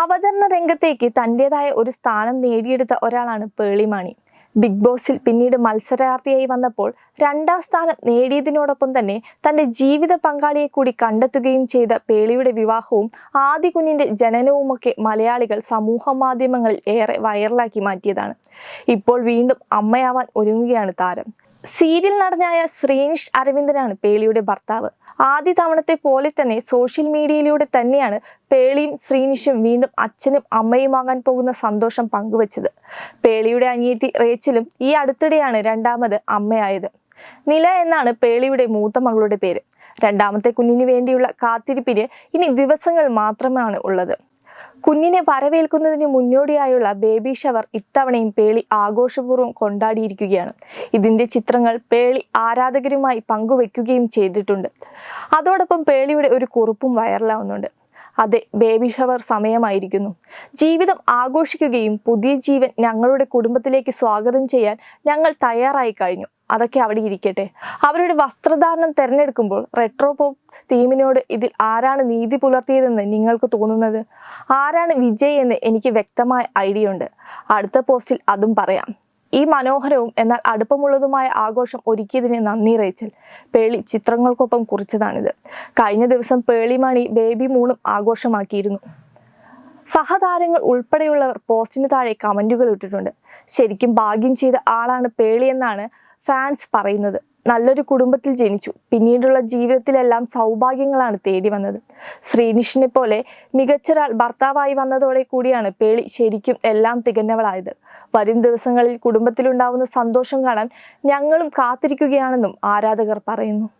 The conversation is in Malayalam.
അവതരണ രംഗത്തേക്ക് തന്റെതായ ഒരു സ്ഥാനം നേടിയെടുത്ത ഒരാളാണ് പേളിമാണി. ബിഗ് ബോസിൽ പിന്നീട് മത്സരാർത്ഥിയായി വന്നപ്പോൾ രണ്ടാം സ്ഥാനം നേടിയതിനോടൊപ്പം തന്നെ തന്റെ ജീവിത പങ്കാളിയെ കൂടി കണ്ടെത്തുകയും ചെയ്ത പേളിയുടെ വിവാഹവും ആദ്യ കുഞ്ഞിന്റെ ജനനവുമൊക്കെ മലയാളികൾ സമൂഹ മാധ്യമങ്ങളിൽ ഏറെ വൈറലാക്കി മാറ്റിയതാണ്. ഇപ്പോൾ വീണ്ടും അമ്മയാവാൻ ഒരുങ്ങുകയാണ് താരം. സീരിയൽ നടനായ ശ്രീനിഷ് അരവിന്ദനാണ് പേളിയുടെ ഭർത്താവ്. ആദ്യ തവണത്തെ പോലെ തന്നെ സോഷ്യൽ മീഡിയയിലൂടെ തന്നെയാണ് പേളിയും ശ്രീനിഷും വീണ്ടും അച്ഛനും അമ്മയും അമ്മയുമാകാൻ പോകുന്ന സന്തോഷം പങ്കുവച്ചത്. പേളിയുടെ അനിയത്തി റേച്ചിലും ഈ അടുത്തിടെയാണ് രണ്ടാമത് അമ്മയായത്. നില എന്നാണ് പേളിയുടെ മൂത്ത മകളുടെ പേര്. രണ്ടാമത്തെ കുഞ്ഞിന് വേണ്ടിയുള്ള കാത്തിരിപ്പിന് ഇനി ദിവസങ്ങൾ മാത്രമാണ് ഉള്ളത്. കുഞ്ഞിനെ വരവേൽക്കുന്നതിന് മുന്നോടിയായുള്ള ബേബി ഷവർ ഇത്തവണയും പേളി ആഘോഷപൂർവം കൊണ്ടാടിയിരിക്കുകയാണ്. ഇതിന്റെ ചിത്രങ്ങൾ പേളി ആരാധകരുമായി പങ്കുവെക്കുകയും ചെയ്തിട്ടുണ്ട്. അതോടൊപ്പം പേളിയുടെ ഒരു കുറിപ്പും വൈറലാവുന്നുണ്ട്. അതെ ബേബി ഷവർ സമയമായിരിക്കുന്നു. ജീവിതം ആഘോഷിക്കുകയും പുതിയ ജീവൻ ഞങ്ങളുടെ കുടുംബത്തിലേക്ക് സ്വാഗതം ചെയ്യാൻ ഞങ്ങൾ തയ്യാറായി കഴിഞ്ഞു. അതൊക്കെ അവിടെ ഇരിക്കട്ടെ. അവരുടെ വസ്ത്രധാരണം തിരഞ്ഞെടുക്കുമ്പോൾ റെട്രോ പോപ്പ് തീമിനോട് ഇതിൽ ആരാണ് നീതി പുലർത്തിയതെന്ന് നിങ്ങൾക്ക് തോന്നുന്നത്? ആരാണ് വിജയ് എന്ന് എനിക്ക് വ്യക്തമായ ഐഡിയ ഉണ്ട്. അടുത്ത പോസ്റ്റിൽ അതും പറയാം. ഈ മനോഹരവും എന്നാൽ അടുപ്പമുള്ളതുമായ ആഘോഷം ഒരുക്കിയതിന് നന്ദി റേച്ചൽ. പേളി ചിത്രങ്ങൾക്കൊപ്പം കുറിച്ചതാണിത്. കഴിഞ്ഞ ദിവസം പേളിമണി ബേബി മൂണും ആഘോഷമാക്കിയിരുന്നു. സഹതാരങ്ങൾ ഉൾപ്പെടെയുള്ളവർ പോസ്റ്റിന് താഴെ കമന്റുകൾ ഇട്ടിട്ടുണ്ട്. ശരിക്കും ഭാഗ്യം ചെയ്ത ആളാണ് പേളി എന്നാണ് ഫാൻസ് പറയുന്നത്. നല്ലൊരു കുടുംബത്തിൽ ജനിച്ചു. പിന്നീടുള്ള ജീവിതത്തിലെല്ലാം സൗഭാഗ്യങ്ങളാണ് തേടി വന്നത്. ശ്രീനിഷിനെ പോലെ മികച്ചൊരാൾ ഭർത്താവായി വന്നതോടെ കൂടിയാണ് പേളി ശരിക്കും എല്ലാം തികഞ്ഞവളായത്. വരും ദിവസങ്ങളിൽ കുടുംബത്തിലുണ്ടാവുന്ന സന്തോഷം കാണാൻ ഞങ്ങളും കാത്തിരിക്കുകയാണെന്നും ആരാധകർ പറയുന്നു.